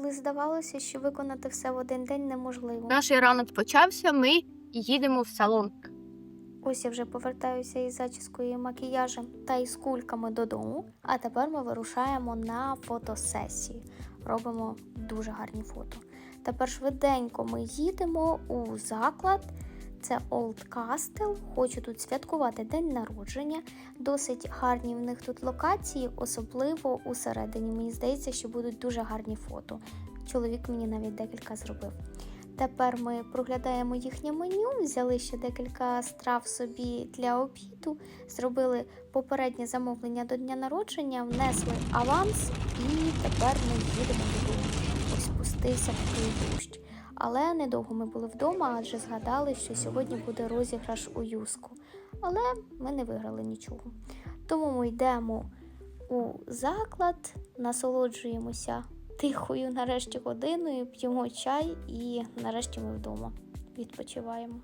коли здавалося, що виконати все в один день неможливо. Наш ранок почався, ми їдемо в салон. Ось я вже повертаюся із зачіскою і макіяжем та із кульками додому. А тепер ми вирушаємо на фотосесії. Робимо дуже гарні фото. Тепер швиденько ми їдемо у заклад. Це Old Castle. Хочу тут святкувати день народження. Досить гарні в них тут локації, особливо усередині. Мені здається, що будуть дуже гарні фото. Чоловік мені навіть декілька зробив. Тепер ми проглядаємо їхнє меню, взяли ще декілька страв собі для обіду, зробили попереднє замовлення до дня народження, внесли аванс і тепер ми їдемо додому. Ось спустився такий дощ. Але недовго ми були вдома, адже згадали, що сьогодні буде розіграш у юску. Але ми не виграли нічого. Тому ми йдемо у заклад, насолоджуємося тихою нарешті годиною, п'ємо чай і нарешті ми вдома відпочиваємо.